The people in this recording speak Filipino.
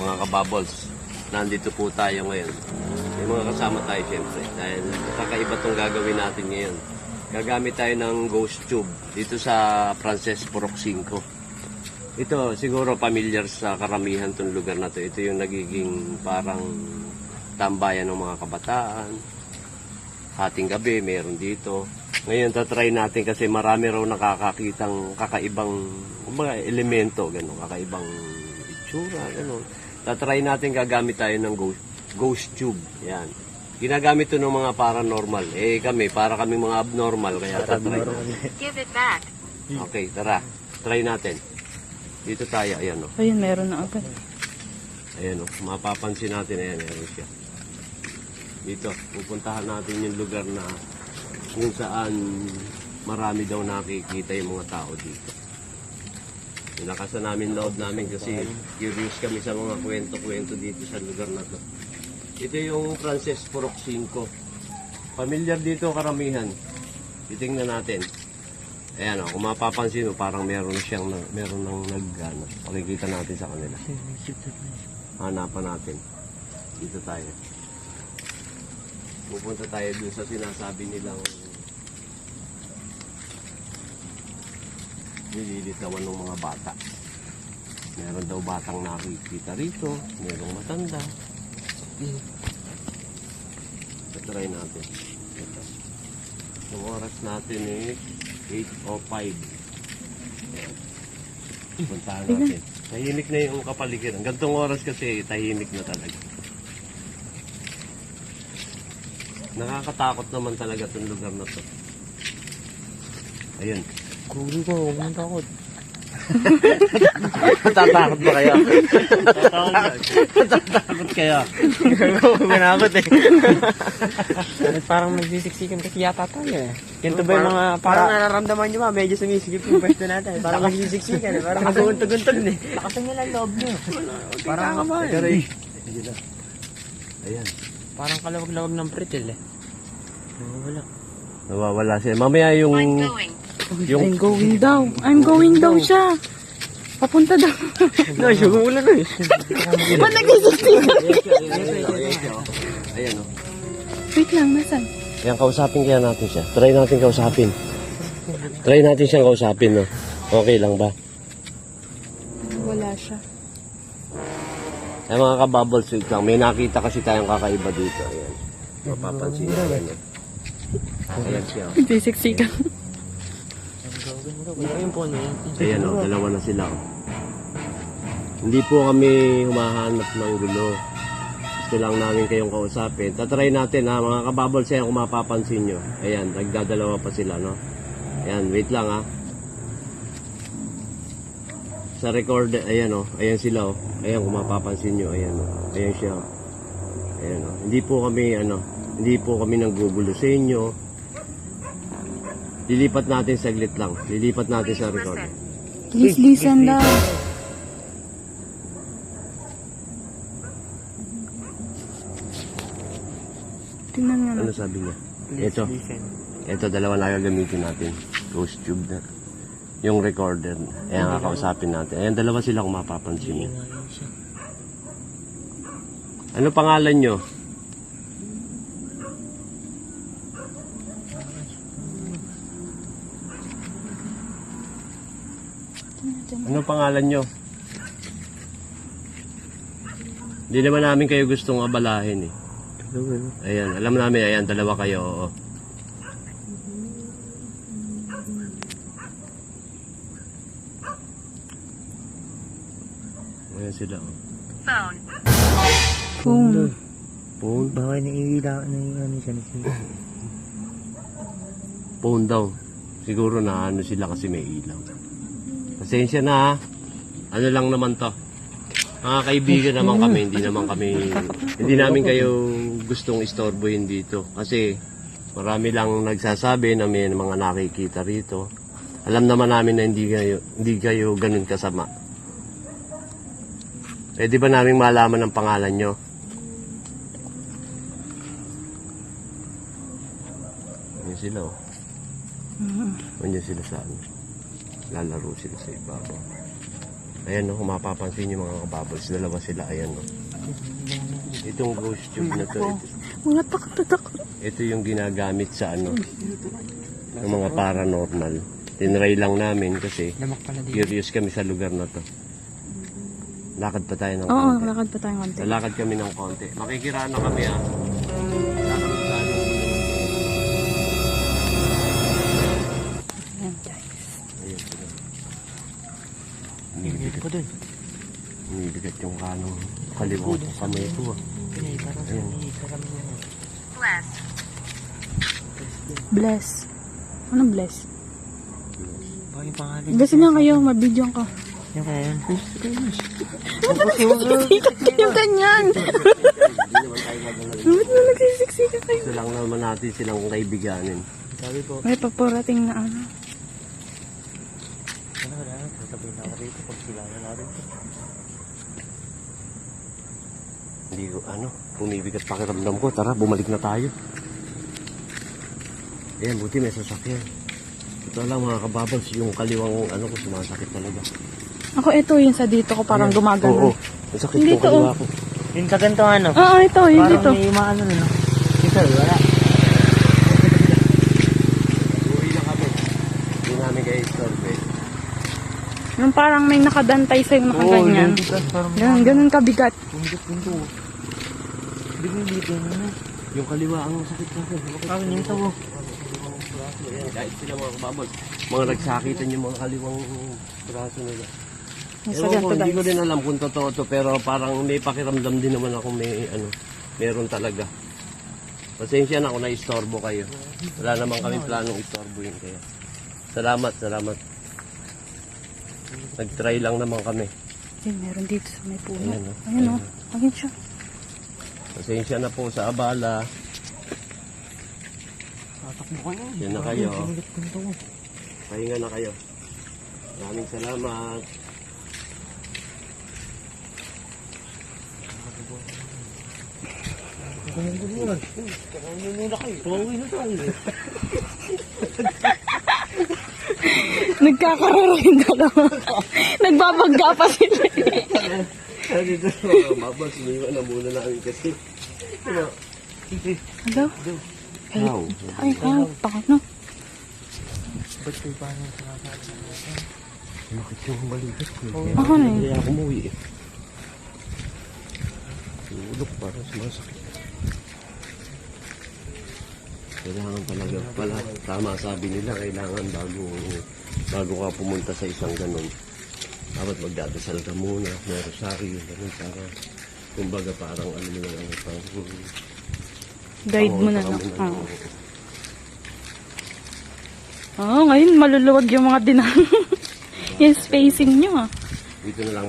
mga kabubbles. Nandito po tayo ngayon. May mga kasama tayo siyempre. Dahil kakaiba tong gagawin natin ngayon. Gagamit tayo ng ghost tube dito sa Frances Porok 5. Ito, siguro familiar sa karamihan tong lugar na to. Ito yung nagiging parang tambayan ng mga kabataan. Hating gabi, meron dito. Ngayon, tatry natin kasi marami raw nakakakitang kakaibang mga elemento, gano'n, kakaibang itsura, gano'n. Tatry natin gagamit tayo ng ghost, ghost tube. Yan. Ginagamit to ng mga paranormal. Eh kami, para kami mga abnormal, kaya tatry natin. Give it back. Okay, tara. Try natin. Dito tayo, ayan o. Ayun, meron na agad. Ayan o, mapapansin natin, ayan, ayan siya. Dito, pupuntahan natin yung lugar na kung saan marami daw nakikita yung mga tao dito. Nilakasan namin loob namin kasi curious kami sa mga kwento-kwento dito sa lugar na to. Ito yung Frances Porok 5. Familiar dito karamihan. Titingnan natin. Ayan o, kung mapapansin mo, parang meron siyang, meron nang nag, ano, pakikita natin sa kanila. Hanapan natin. Dito tayo. Pupunta tayo dun sa sinasabi nilang nililitawan ng mga bata. Meron daw batang nakikita rito, merong matanda. Try natin. Ito. Yung oras natin eh, 8.05. Ayan. Puntahan natin. Tahimik na yung kapaligiran. Gantong oras kasi tahimik na talaga. Nakakatakot naman talaga itong lugar na to. Ayun. Kulo ko, huwag mong takot. Natatakot ba kayo? Natatakot kayo. Huwag manakot eh. Bakit parang nagsisiksikan kasi yata tayo eh. Ganito ba yung mga Parang para... nararamdaman nyo ba, medyo sumisigip yung pwesto natin. Parang magsisiksikan eh. Parang maguguntog-untog eh. Lakasan nyo lang loob nyo. Parang Pero eh. Ayan. Parang kalawag-lawag ng pretel eh. Wala. Nawawala siya. Mamaya yung... I'm going. Yung... I'm going daw. I'm going daw siya. Papunta daw. No, sumulan na eh. Ba't nagsisiksikan? Ayan o. Wait lang, nasan? Ayan, kausapin kaya natin siya. Try natin kausapin. Try natin siyang kausapin, no? Okay lang ba? Wala siya. Ay mga kabubbles, wait lang. May nakita kasi tayong kakaiba dito. Ayan. Mapapansin nyo. Ayan? Ayan siya. oh. Nagsisiksikan. Yung phone eh. Ayan o, dalawa na sila o. Hindi po kami humahanap ng gulo. Gusto lang namin kayong kausapin. Tatry natin ha, mga kababol siya kung mapapansin nyo. Ayan, nagdadalawa pa sila, no? Ayan, wait lang ha. Sa record, ayan o, ayan sila o. Ayan, kung mapapansin nyo, ayan o. Ayan siya o. Ayan o. Hindi po kami, ano, hindi po kami nanggugulo sa inyo. Lilipat natin saglit lang. Lilipat natin sa record. Please listen daw. Tingnan nga Ano sabi niya? Ito. Ito, dalawa na gagamitin natin. Ghost tube na. Yung recorder. Ayan nga kausapin natin. Ayan, dalawa sila kung mapapansin niyo. Ano pangalan nyo? Ano pangalan nyo? Hindi naman namin kayo gustong abalahin eh. Ayan, alam namin, ayan, dalawa kayo, oo. Ayan sila, oh. Phone. Phone. Phone, Baka naiila na yung ano siya. phone daw. Siguro na ano sila kasi may ilaw. Pasensya na ha. Ano lang naman to. Mga kaibigan naman kami, hindi naman kami, hindi namin kayo gustong istorbohin dito. Kasi marami lang nagsasabi na may mga nakikita rito. Alam naman namin na hindi kayo, hindi kayo ganun kasama. Pwede ba namin malaman ang pangalan nyo? Yan sila oh. Nandiyan sila sa ano. Lalaro sila sa ibabaw. Ayan no, kung mapapansin nyo mga kababals, dalawa sila, ayan no. Itong ghost tube na to, ito, Mga takot-takot. ito yung ginagamit sa ano, ng mga paranormal. Tinry lang namin kasi curious kami sa lugar na to. Lakad pa tayo ng Oo, konti. lakad pa tayong konti. Lalakad kami ng konti. Makikiraan na kami ah. Hindi ko dun. Umibigat yung kanong kaliwa ko kamay ko ah. Pinay, parang sa Ayun. karam niya. Bless. Anong bless? Bakit pangalan? Bless na kayo, mabidyo ka. Yung kaya yun. Nagsisiksikan kayo ganyan. Ba't mo nagsisiksikan kayo? Gusto lang naman natin silang kaibiganin. Sabi ko, May paparating na ano. Ano wala, sasabihin na ako rito pag sila na natin. Hindi ko ano, bumibigat pakiramdam ko. Tara, bumalik na tayo. Ayan, buti may sasakyan. Ito lang mga kababals, yung kaliwang ano ko sumasakit talaga. Ako ito, yung sa dito ko parang Oo, gumagano. ang sakit Hindi ng to, kaliwa oh. ko. Yung sa ganito ano? Oo, ito, yung Parang dito. may maano na no? Dito, wala. Uwi na kami. Hindi namin kayo istorbe. Yung parang may nakadantay sa'yo nakaganyan. dito, parang Ganun, ganun kabigat. pundot pinto. Biglang dito yun ano? Yung kaliwa ang sakit natin. Parang yung tawo. Kahit sila mga kababals. Mga nagsakitan yung mga kaliwang braso nila. Sa Ewan ko, hindi ko din alam kung totoo to pero parang may pakiramdam din naman ako may ano, meron talaga. Pasensya na kung na-istorbo kayo. Wala naman kami planong istorbo yun kaya. Salamat, salamat. Nag-try lang naman kami. Ayun, meron dito sa may puno. Ayan, oh. Ayun o. Ayun siya. Pasensya na po sa abala. Tatakbo ka na. Yan na kayo. Pahinga na kayo. Maraming salamat. Nagkakararo yung dalawa. Nagbabagga pa sila. Dito mga babas, iniwan na muna namin kasi. Ano? Hello? Wow. Ay, ay, bakit no? Ba't kayo paano yung sinasabi? Bakit yung balikat ko? Ako na yun. Kaya ako umuwi eh. Tulog para sumasakit. Kailangan talaga pala. Tama sabi nila, kailangan bago bago ka pumunta sa isang ganun. Dapat magdadasal ka muna, may rosaryo, ganun para kumbaga parang ano mo na lang Guide mo na, no? pang- Oo. Oo, ngayon maluluwag yung mga dinang. yung spacing nyo, ah. Dito na lang